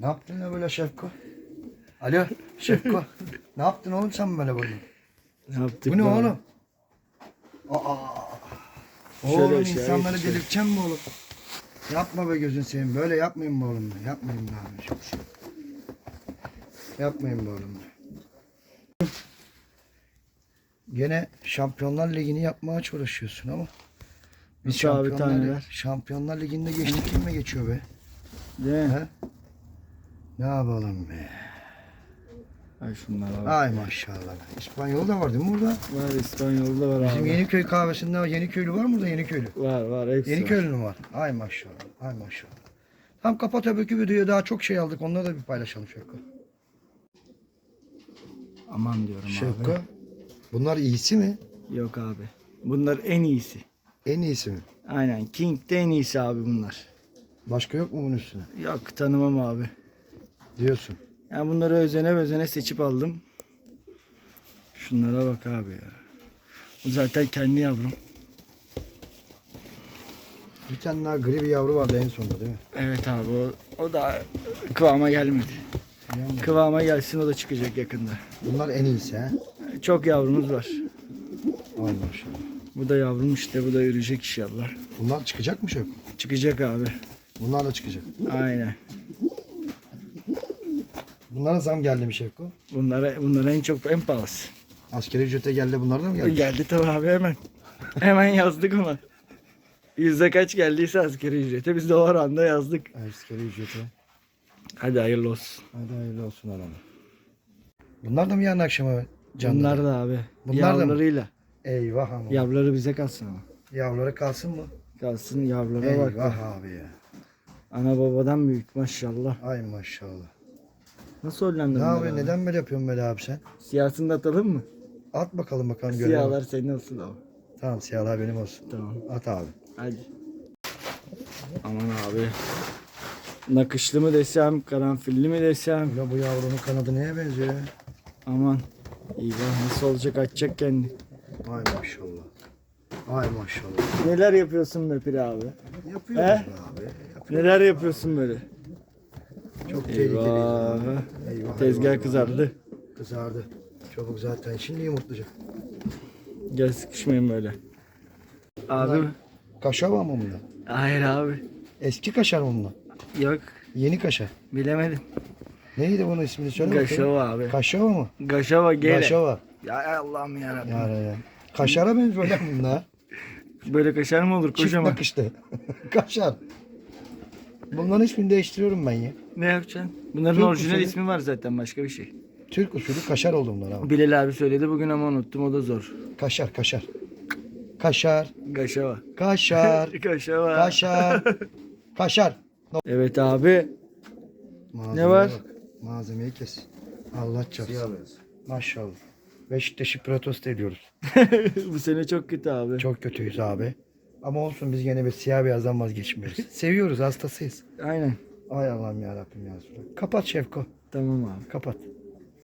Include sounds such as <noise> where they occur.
Ne yaptın ya böyle Şefko? Alo Şefko. ne yaptın oğlum sen böyle bunu? Ne yaptık? Bu ne be? oğlum? Aa. Şöyle Oğlum aşağıya insanları geçelim. delirteceksin mi oğlum? Yapma be gözün seveyim. Böyle yapmayın mı oğlum? be? Yapmayın be abi. Şey. Yapmayın be oğlum. be. Gene Şampiyonlar Ligi'ni yapmaya çalışıyorsun ama biz Şampiyonlar? Şampiyonlar Ligi'nde geçtik kim mi geçiyor be? Değil mi? He? Ne yapalım be? Ay şunlara bak. Ay maşallah. İspanyol da var değil mi burada? Var İspanyol da var Bizim abi. Yeniköy kahvesinde var. Yeniköylü var mı burada Yeniköylü? Var var hepsi var. Yeniköylü mü var? Ay maşallah. Ay maşallah. Tam kapat öbürkü videoya daha çok şey aldık. Onları da bir paylaşalım Şevko. Aman diyorum Şevko. abi. Bunlar iyisi mi? Yok abi. Bunlar en iyisi. En iyisi mi? Aynen. King'de en iyisi abi bunlar. Başka yok mu bunun üstüne? Yok tanımam abi. Diyorsun. Yani bunları özene özene seçip aldım. Şunlara bak abi ya. Bu zaten kendi yavrum. Bir tane daha gri bir yavru vardı en sonunda değil mi? Evet abi o, o da kıvama gelmedi. Yani Kıvama gelsin o da çıkacak yakında. bunlar en iyisi ha? Çok yavrumuz var. Ay maşallah. Bu da yavrum işte bu da yürüyecek inşallah. Bunlar çıkacak mı Şevko? Çıkacak abi. Bunlar da çıkacak. Aynen. Bunlara zam geldi mi Şevko? Bunlara, bunlara en çok en pahalısı. Askeri ücrete geldi bunlar da mı geldi? Geldi tabii abi hemen. hemen yazdık ona. Yüzde kaç geldiyse askeri ücrete biz de o oranda yazdık. Askeri ücrete. Hadi hayırlı olsun. Hadi hayırlı olsun adamı. Bunlar da mı yarın akşama canlı? Bunlar da abi. Bunlar da mı? Yavrularıyla. Eyvah ama. Yavruları bize kalsın ama. Yavruları kalsın mı? Kalsın yavrulara bak. Eyvah abi ya. Ana babadan büyük maşallah. Ay maşallah. Nasıl önlendin Ne abi abi? neden böyle yapıyorsun böyle abi sen? Siyahsını da atalım mı? At bakalım bakalım görelim. Siyahlar senin olsun ama. Tamam siyahlar benim olsun. Tamam. At abi. Hadi. Aman abi. Nakışlı mı desem, karanfilli mi desem. Ya bu yavrunun kanadı neye benziyor ya? Aman. Eyvah nasıl olacak açacak kendi. Ay maşallah. Ay maşallah. Neler yapıyorsun be Piri abi? Yapıyoruz He? be abi. Yapıyoruz. Neler yapıyorsun böyle? Çok tehlikeli. Eyvah. Eyvah, Tezgah eyvah. kızardı. Kızardı. Çabuk zaten. Şimdi yumurtlayacak. Gel sıkışmayın böyle. Abi. Kaşar var mı bunda? Hayır abi. Eski kaşar mı bunda? Yok. Yeni kaşar. Bilemedim. Neydi bunun ismini söyle. Gaşava abi. Kaşava mı? Gaşava gele. Kaşava. Ya Allah'ım yarabbim. Ya ya. Kaşara benziyor lan bunlar. Böyle kaşar mı olur Çift kocaman? nakışlı. <laughs> kaşar. Bunların ismini değiştiriyorum ben ya. Ne yapacaksın? Bunların Türk orijinal usulü. ismi var zaten başka bir şey. Türk usulü kaşar oldu bunlar abi. Bilal abi söyledi bugün ama unuttum o da zor. Kaşar kaşar. Kaşar. Gaşava. Kaşar. <laughs> Kaşava. kaşar. Kaşar. Evet abi. Malzemeye var? Bak. Malzemeyi kes. Allah çarpsın. Maşallah. Beşiktaş'ı protesto ediyoruz. <laughs> Bu sene çok kötü abi. Çok kötüyüz abi. Ama olsun biz gene bir siyah beyazdan vazgeçmiyoruz. <laughs> Seviyoruz hastasıyız. Aynen. Ay Allah'ım ya Rabbim ya Resulallah. Kapat Şevko. Tamam abi. Kapat.